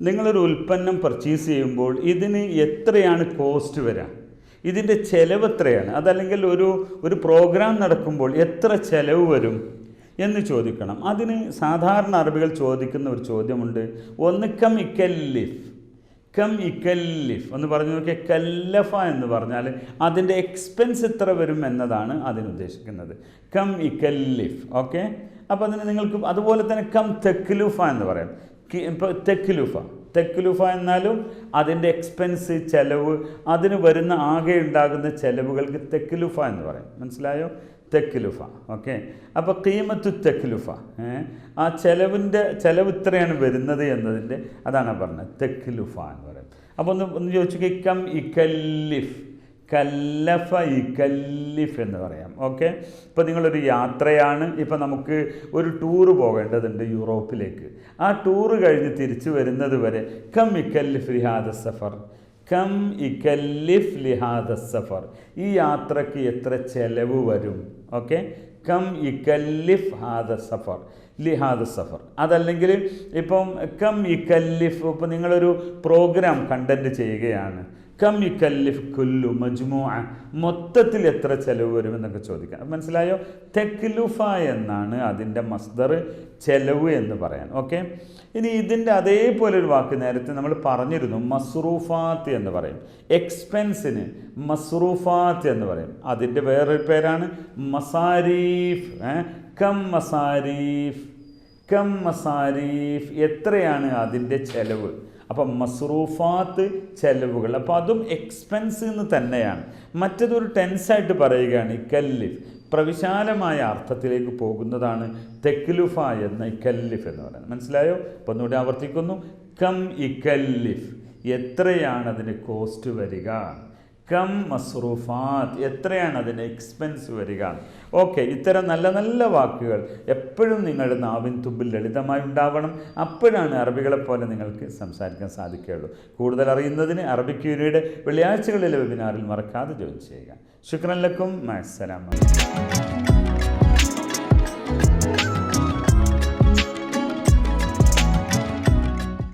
നിങ്ങളൊരു ഉൽപ്പന്നം പർച്ചേസ് ചെയ്യുമ്പോൾ ഇതിന് എത്രയാണ് കോസ്റ്റ് വരിക ഇതിന്റെ ചെലവ് എത്രയാണ്? അതല്ലെങ്കിൽ ഒരു ഒരു പ്രോഗ്രാം നടക്കുമ്പോൾ എത്ര ചെലവ് വരും എന്ന് ചോദിക്കണം. അതിന് സാധാരണ അറബികൾ ചോദിക്കുന്ന ഒരു ചോദ്യമുണ്ട്. ഒന്ന് കം ഇക്കല്ലിഫ്. കം ഇക്കല്ലിഫ്. എന്ന് പറഞ്ഞു നോക്കിയാൽ കല്ലഫ എന്ന് പറഞ്ഞാൽ അതിന്റെ എക്സ്പെൻസ് എത്ര വരും എന്നതാണ് അതിനുദ്ദേശിക്കുന്നത് കം ഇക്കല്ലിഫ്. ഓക്കെ? അപ്പോൾ അതിന് നിങ്ങൾക്ക് അതുപോലെ തന്നെ കം തെക്ലുഫ എന്ന് പറയാം. ഇപ്പോൾ തെക്ലുഫ. തെക്ലുഫ എന്നാലും അതിന്റെ എക്സ്പെൻസ് ചെലവ് അതിന് വരുന്ന ആകെ ഉണ്ടാകുന്ന ചെലവുകൾക്ക് തെക്ലുഫ എന്ന് പറയും. മനസ്സിലായോ? തെക്ലുഫ. ഓക്കെ? അപ്പോൾ കീമത്തു തെക്ലുഫ. ആ ചെലവിന്റെ ചെലവ് ഇത്രയാണ് വരുന്നത് എന്നതിന്റെ അതാണ് പറഞ്ഞത്. തെക്ലുഫ എന്ന് പറയും. അപ്പോൾ ഒന്ന് ഒന്ന് ചോദിച്ചു കം ഇക്കല്ലിഫ്. കല്ലഫ ഇക്കല്ലിഫ് എന്ന് പറയാം. ഓക്കെ ഇപ്പോൾ നിങ്ങളൊരു യാത്രയാണ്. ഇപ്പോൾ നമുക്ക് ഒരു ടൂറ് പോകേണ്ടതുണ്ട് യൂറോപ്പിലേക്ക്. ആ ടൂറ് കഴിഞ്ഞ് തിരിച്ചു വരുന്നത് വരെ കം ഇക്കല്ലിഫ് ലിഹാദ സഫർ. കം ഇക്കല്ലിഫ് ലിഹാദ സഫർ. ഈ യാത്രയ്ക്ക് എത്ര ചെലവ് വരും? ഓക്കെ കം ഇക്കല്ലിഫ് ഹാദ സഫർ. ലിഹാദ സഫർ. അതല്ലെങ്കിൽ ഇപ്പം കം ഇക്കല്ലിഫ് ഇപ്പം നിങ്ങളൊരു പ്രോഗ്രാം കണ്ടന്റ് ചെയ്യുകയാണ്. കം ഇക്കല്ലിഫ് കുല്ലു മജ്മു മൊത്തത്തിൽ എത്ര ചെലവ് വരുമെന്നൊക്കെ ചോദിക്കാം. മനസ്സിലായോ? തെക്ലുഫ എന്നാണ് അതിന്റെ മസ്ദർ ചെലവ് എന്ന് പറയാൻ. ഓക്കെ? ഇനി ഇതിന്റെ അതേപോലെ ഒരു വാക്ക് നേരത്തെ നമ്മൾ പറഞ്ഞിരുന്നു മസ്റൂഫാത്ത് എന്ന് പറയും. എക്സ്പെൻസിന് മസ്റൂഫാത്ത് എന്ന് പറയും. അതിന്റെ വേറൊരു പേരാണ് മസാരീഫ്. കം മസാരീഫ്. കം മസാരീഫ്. എത്രയാണ് അതിന്റെ ചെലവ്? അപ്പം മസ്റൂഫാത്ത് ചെലവുകൾ. അപ്പോൾ അതും എക്സ്പെൻസ് എന്ന് തന്നെയാണ്. മറ്റതൊരു ടെൻസായിട്ട് പറയുകയാണ് ഇക്കല്ലിഫ്. പ്രവിശാലമായ അർത്ഥത്തിലേക്ക് പോകുന്നതാണ് തെക്ലുഫ എന്ന കല്ലിഫ് എന്ന് പറയുന്നത്. മനസ്സിലായോ? അപ്പോൾ ഒന്നുകൂടി ആവർത്തിക്കുന്നു. കം ഇക്കല്ലിഫ്. എത്രയാണ് അതിന് കോസ്റ്റ് വരിക? കം മസ്റൂഫാത്ത് എത്രയാണ് അതിന്റെ എക്സ്പെൻസ് വരിക? ഓക്കെ ഇത്തരം നല്ല നല്ല വാക്കുകൾ എപ്പോഴും നിങ്ങളുടെ നാവിൻ തുമ്പിൽ ലളിതമായി ഉണ്ടാവണം. അപ്പോഴാണ് അറബികളെ പോലെ നിങ്ങൾക്ക് സംസാരിക്കാൻ സാധിക്കുകയുള്ളൂ. കൂടുതൽ അറിയുന്നതിന് അറബിക് യൂണിയുടെ വെള്ളിയാഴ്ചകളിലെ വെബിനാറിൽ മറക്കാതെ ജോയിൻ ചെയ്യുക. ശുക്രൻ ലക്കും മാസ്സലാമ